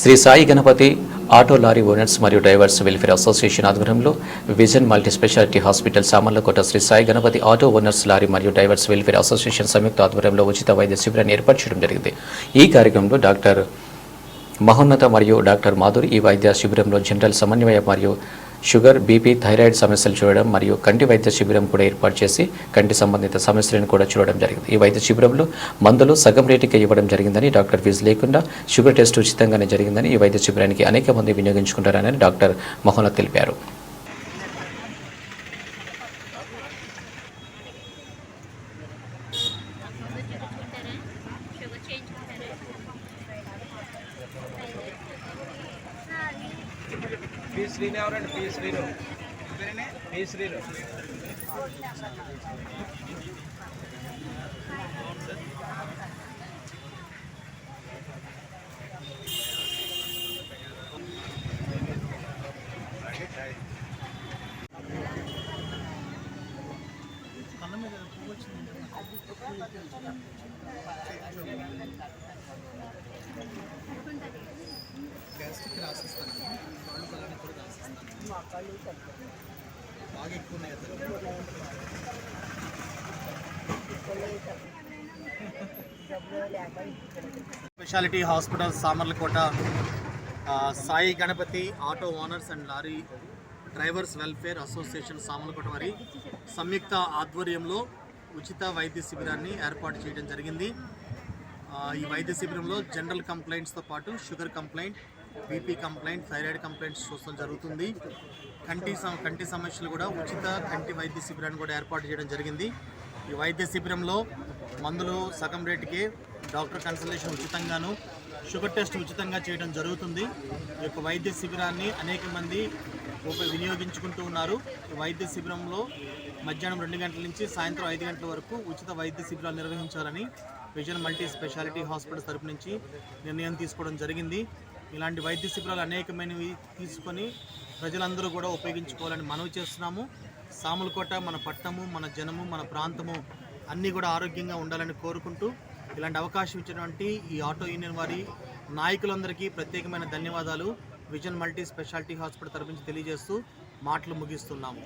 Sri Sai Ganapathi auto lorry owners మరియు drivers welfare association ఆధ్వర్యంలో vision multi speciality hospital Samarlakota Sri Sai Ganapathi auto owners lorry మరియు drivers welfare association సంయుక్త ఆధ్వర్యంలో ఉచిత వైద్య శిబిరాన్ని ఏర్పాటు చేయడం జరిగింది. ఈ కార్యక్రమంలో డాక్టర్ మహోన్నత మరియు డాక్టర్ మాధురి ఈ వైద్య శిబిరంలో జనరల్ సమన్వయ మరియు షుగర్ బీపీ థైరాయిడ్ సమస్యలు చూడడం మరియు కంటి వైద్య శిబిరం కూడా ఏర్పాటు చేసి కంటి సంబంధిత సమస్యలను కూడా చూడడం జరిగింది. ఈ వైద్య శిబిరంలో మందులు సగం రేటుకే ఇవ్వడం జరిగిందని డాక్టర్ ఫీజు లేకుండా షుగర్ టెస్ట్ ఉచితంగానే జరిగిందని ఈ వైద్య శిబిరానికి అనేక మంది వినియోగించుకుంటారని డాక్టర్ మహోన్నత్ తెలిపారు. పి శ్రీని ఎవరండి P Srinu. P Srinu. Gastric రాసిస్తానండి కాళ్ళు కళ్ళని కూడా బాగా ఎక్కువ speciality hospital Samarlakota Sai Ganapathi auto owners and lorry drivers welfare association Samarlakota వారి సంయుక్త ఆధ్వర్యంలో ఉచిత వైద్య శిబిరాన్ని ఏర్పాటు చేయడం జరిగింది. ఈ వైద్య శిబిరంలో జనరల్ కంప్లైంట్స్తో పాటు sugar complaint BP complaint thyroid complaints చూడడం జరుగుతుంది. కంటి కంటి సమస్యలు కూడా ఉచిత కంటి వైద్య శిబిరాన్ని కూడా ఏర్పాటు చేయడం జరిగింది. ఈ వైద్య శిబిరంలో మందులు సగం రేటుకే డాక్టర్ కన్సల్టేషన్ ఉచితంగాను షుగర్ టెస్ట్ ఉచితంగా చేయడం జరుగుతుంది. ఈ యొక్క వైద్య శిబిరాన్ని అనేక మంది వినియోగించుకుంటూ ఉన్నారు. ఈ వైద్య శిబిరంలో మధ్యాహ్నం రెండు గంటల నుంచి సాయంత్రం ఐదు గంటల వరకు ఉచిత వైద్య శిబిరాలు నిర్వహించాలని విజన్ మల్టీ స్పెషాలిటీ హాస్పిటల్ తరపు నుంచి నిర్ణయం తీసుకోవడం జరిగింది. ఇలాంటి వైద్య శిబిరాలు అనేకమైనవి తీసుకొని ప్రజలందరూ కూడా ఉపయోగించుకోవాలని మనవి చేస్తున్నాము. సాములకోట మన పట్టణము మన జనము మన ప్రాంతము అన్నీ కూడా ఆరోగ్యంగా ఉండాలని కోరుకుంటూ ఇలాంటి అవకాశం ఇచ్చినటువంటి ఈ ఆటో యూనియన్ వారి నాయకులందరికీ ప్రత్యేకమైన ధన్యవాదాలు. విజన్ మల్టీ స్పెషాలిటీ హాస్పిటల్ తరపు నుంచి తెలియజేస్తూ మాటలు ముగిస్తున్నాము.